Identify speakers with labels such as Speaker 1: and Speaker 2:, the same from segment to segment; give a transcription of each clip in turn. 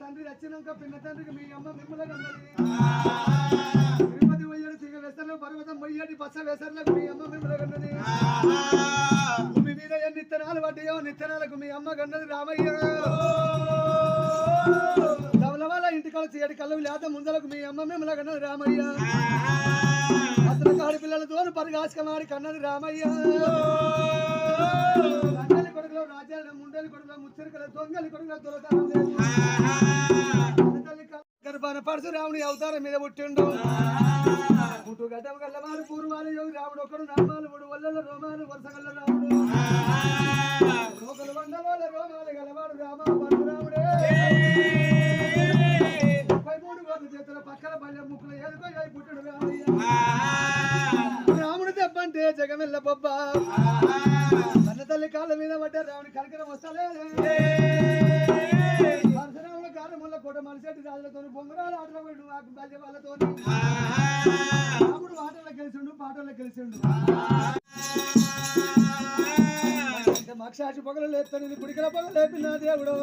Speaker 1: తండ్రి వచ్చినాక పిన్న తండ్రికి మీ అమ్మ మిమ్మల్ని తిరుపతి పోయాడు తిరిగి వేసర్లో పర్వతం పోయాడు పచ్చ వేసర్లకు మీ అమ్మ మిమ్మల్ని కన్నది భూమి మీద ఎన్ని నిత్తనాలు పడ్డాయో నిత్తనాలకు మీ అమ్మ కన్నది రామయ్య. ధవలవాల ఇంటికాడ ఏడు కళ్ళు లేత ముందలకు మీ అమ్మ మిమ్మల్ని కన్నది రామయ్య. అసలు కాడి పిల్లలతో పరిగాసుకమాడి కన్నది రామయ్య. గర్భాన పరశురాముని అవతారం మీద పుట్టిండు. పుట్టు గడ్డం గల్లవారు పూర్వాలు యోగి రాముడు ఒకడు నామాలు మూడు వల్ల రోమాలు వరుస గల్ల రాముడు. ఒకరు వందల రోమాలు గలవాడు రామ పరశురాముడే. ముప్పై మూడు కోట్ల చేతుల పక్కన పల్లె ముక్కులు ఏదో ఏది పుట్టిడు రాముడు దెబ్బంటే జగమెల్ల బొబ్బా. కాళ్ళ మీద పడ్డారు రాముని కనకరం వస్తలే. పరశురాముల కాలముల కోట మనిషి రాజులతో బొంగరాలు ఆటలు పోయిండు మాకు వాళ్ళతో రాముడు ఆటల్లో గెలిచిండు పాటల్లో గెలిచిండు. అంటే మక్షాచి పొగలు లేపుతాను కుడికల పొగలు లేపినా దేవుడు.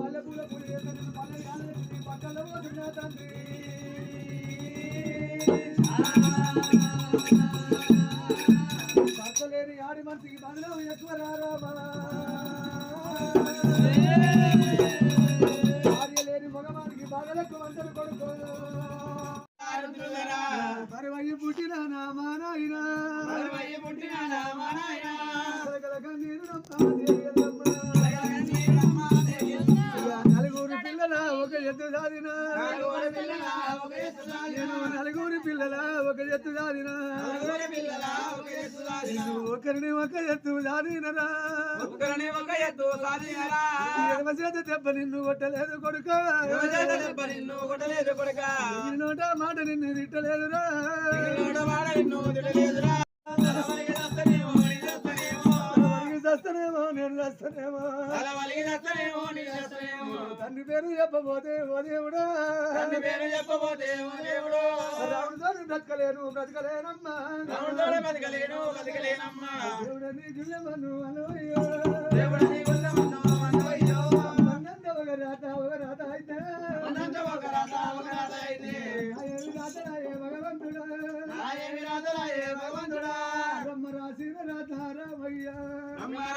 Speaker 1: మల్లెపూల పూలు లేపుతాను పల్లె పక్కన పోతున్నా తండ్రి. మనిషికి బంధం ఎక్కువ రారామా? ఎత్తు సాధిన నేను నలుగురు పిల్లల ఒక ఎత్తు సాధిన నేను ఒకరిని ఒక ఎత్తు సాధినరా
Speaker 2: ఒక ఎత్తు
Speaker 1: ఎడమ చేత దెబ్బ నిన్ను కొట్టలేదు కొడుక.
Speaker 2: నిన్ను కొట్టలేదు కొడుక
Speaker 1: నోట మాట నిన్ను తిట్టలేదురా.
Speaker 2: మాట నిన్ను తిట్టలేదురా.
Speaker 1: చస్తనేమో నేను
Speaker 2: దస్తనేమో.
Speaker 1: తండ్రి పేరు చెప్పబోతే ఓ దేవుడా. రాముడితో బ్రతకలేను బ్రతకలేనమ్మా.
Speaker 2: రాముడితోనే బతకలేను బతకలేనమ్మా